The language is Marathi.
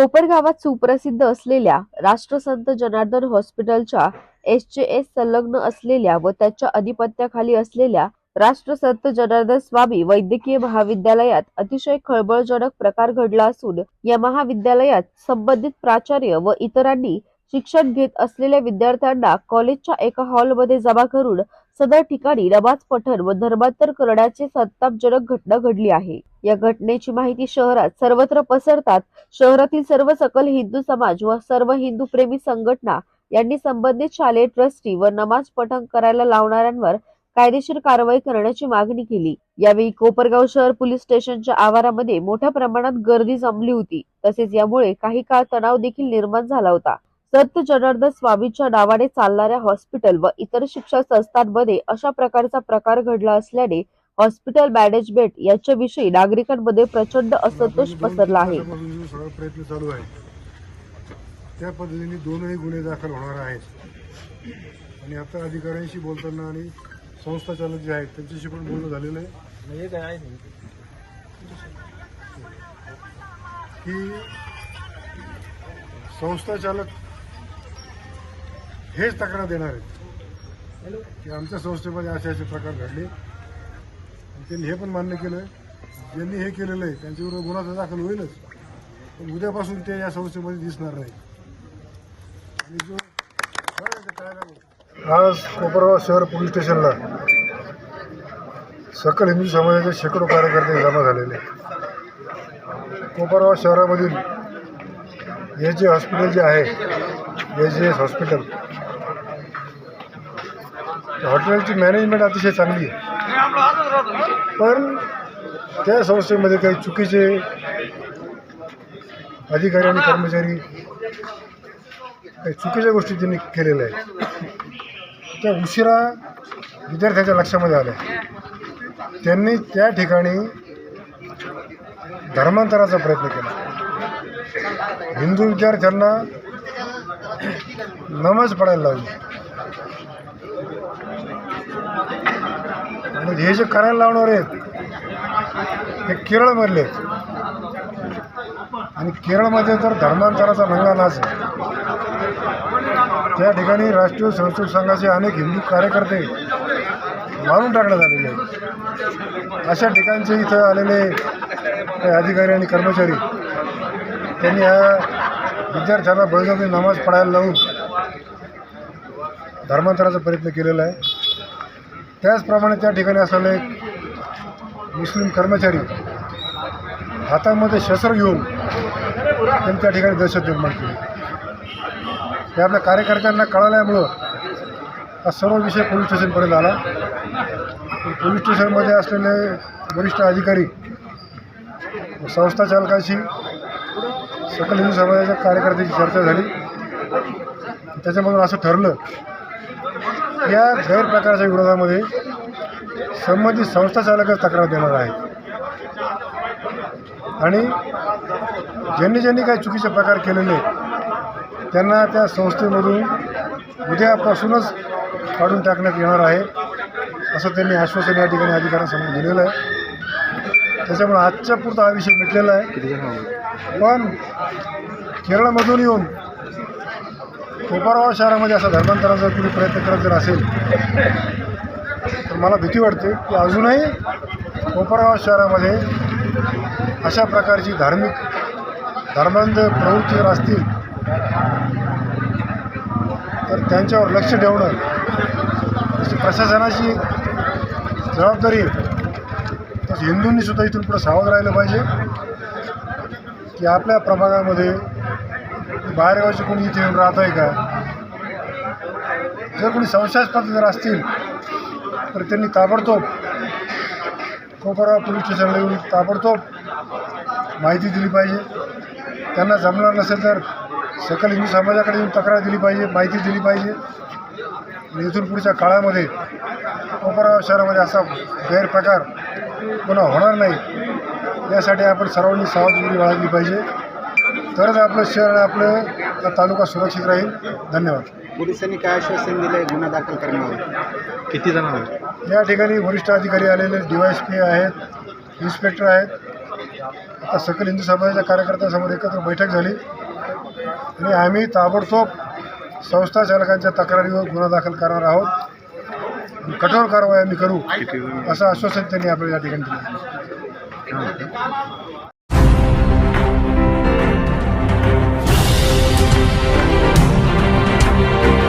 कोपरगावात सुप्रसिद्ध असलेल्या राष्ट्रसंत जनार्दन हॉस्पिटलच्या एस जे एस संलग्न असलेल्या व त्याच्या अधिपत्याखाली असलेल्या राष्ट्रसंत जनार्दन स्वामी वैद्यकीय महाविद्यालयात अतिशय खळबळजनक प्रकार घडला असून या महाविद्यालयात संबंधित प्राचार्य व इतरांनी शिक्षण घेत असलेल्या विद्यार्थ्यांना कॉलेजच्या एका हॉलमध्ये जमा करून सदर ठिकाणी नमाज पठण व धर्मांतर करण्याची संतापजनक घटना घडली आहे. या घटनेची माहिती शहरात सर्वत्र पसरतात. शहरातील सर्व सकल हिंदू समाज व सर्व हिंदू प्रेमी संघटना यांनी संबंधित शालेय ट्रस्टी व नमाज पठण करायला लावणाऱ्यांवर कायदेशीर कारवाई करण्याची मागणी केली. यावेळी कोपरगाव शहर पोलीस स्टेशनच्या आवारामध्ये मोठ्या प्रमाणात गर्दी जमली होती. तसेच यामुळे काही काळ तणाव देखील निर्माण झाला होता. संत जनार्दन स्वामींच्या नावाने चालणाऱ्या हॉस्पिटल व इतर शिक्षण संस्थांमध्ये अशा प्रकारचा प्रकार घडला असल्याने हॉस्पिटल मॅनेजमेंट याच्याविषयी नागरिकांमध्ये प्रचंड असंतोष पसरला आहे. प्रयत्न चालू आहे त्या पद्धतीने दोनही गुन्हे दाखल होणार आहेत. आणि आता अधिकाऱ्यांशी बोलताना आणि संस्था चालक जे आहेत त्यांच्याशी पण बोलणं झालेलं आहे. की संस्था चालक हेच तक्रार देणार आहेत. की आमच्या संस्थेमध्ये असे असे प्रकार घडले. त्यांनी हे पण मान्य केलं ज्यांनी हे केलेलं आहे त्यांच्याबरोबर गुन्हा तर दाखल होईलच. पण उद्यापासून ते या संस्थेमध्ये दिसणार नाही आणि जो आज कोपरगाव शहर पोलीस स्टेशनला सकल हिंदू समाजाचे शेकडो कार्यकर्ते जमा झालेले कोपरगाव शहरामधील हे जे हॉस्पिटल जे आहे एच जे एस हॉस्पिटल हॉटेलची मॅनेजमेंट अतिशय चांगली आहे. पण त्या संस्थेमध्ये काही चुकीचे अधिकारी आणि कर्मचारी काही चुकीच्या गोष्टी त्यांनी केलेल्या आहेत. त्या उशिरा विद्यार्थ्यांच्या लक्षामध्ये आल्या. त्यांनी त्या ठिकाणी धर्मांतराचा प्रयत्न केला. हिंदू विद्यार्थ्यांना नमाज पडायला लावली. आणि हे जे करायला लावणार आहेत हे केरळमधले आहेत. आणि केरळमध्ये तर धर्मांतराचा भंगा नाच आहे त्या ठिकाणी राष्ट्रीय संस्कृत संघाचे अनेक हिंदू कार्यकर्ते मारून टाकण्यात आलेले आहेत. अशा ठिकाणचे इथं आलेले काही अधिकारी आणि कर्मचारी त्यांनी ह्या विद्यार्थ्यांना बळजबरी नमाज पडायला लावून धर्मांतराचा प्रयत्न केलेला आहे. त्याचप्रमाणे त्या ठिकाणी असलेले एक मुस्लिम कर्मचारी हातामध्ये शस्त्र घेऊन त्यांनी त्या ठिकाणी दहशत निर्माण केली. ते आपल्या कार्यकर्त्यांना कळाल्यामुळं हा सर्व विषय पोलीस स्टेशनपर्यंत आला. पोलीस स्टेशनमध्ये असलेले वरिष्ठ अधिकारी संस्था चालकाशी सकल हिंदू समाजाच्या कार्यकर्त्याची चर्चा झाली. त्याच्यामधून असं ठरलं या गैरप्रकाराच्या विरोधामध्ये संबंधित संस्था चालकच तक्रार देणार आहेत. आणि ज्यांनी ज्यांनी काही चुकीचे प्रकार केलेले त्यांना त्या संस्थेमधून उद्यापासूनच काढून टाकण्यात येणार आहे असं त्यांनी आश्वासन या ठिकाणी अधिकाऱ्यांसमोर दिलेलं आहे. त्याच्यामुळे आजच्या पुरता हा विषय मिटलेला आहे. पण केरळमधून येऊन कोपरगाव शहरामध्ये असा धर्मांतराचा कुणी प्रयत्न करत जर असेल तर मला भीती वाटते की अजूनही कोपरगाव शहरामध्ये अशा प्रकारची धार्मिक धर्मांध प्रवृत्ती जर असतील तर त्यांच्यावर लक्ष ठेवणं तशी प्रशासनाची जबाबदारी आहे तसं हिंदूंनी सुद्धा इथून पुढं सावध राहिलं पाहिजे की आपल्या प्रभागामध्ये बाहेरगावचे कोणी इथे येऊन राहत आहे का? जर कोणी संशयास्पद जर असतील तर त्यांनी ताबडतोब कोपरा पोलीस स्टेशनला येऊन ताबडतोब माहिती दिली पाहिजे. त्यांना जमणार नसेल तर सकल हिंदू समाजाकडे येऊन तक्रार दिली पाहिजे माहिती दिली पाहिजे. आणि इथून पुढच्या काळामध्ये कोपरा शहरामध्ये असा गैरप्रकार पुन्हा होणार नाही. यासाठी आपण सर्वांनी सावधगिरी बाळगली पाहिजे. तरच आपलं शहर आणि आपलं तालुका सुरक्षित राहील. धन्यवाद. पोलिसांनी काय आश्वासन दिलंय? गुन्हा दाखल करण्यावर. किती जण या ठिकाणी वरिष्ठ अधिकारी आलेले डी वाय एस पी आहेत इन्स्पेक्टर आहेत. तर सकल हिंदू समाजाच्या कार्यकर्त्यांसमोर एकत्र बैठक झाली. आणि आम्ही ताबडतोब संस्था चालकांच्या तक्रारीवर गुन्हा दाखल करणार आहोत. कठोर कारवाई आम्ही करू असं आश्वासन त्यांनी आपल्याला या ठिकाणी दिलं. Música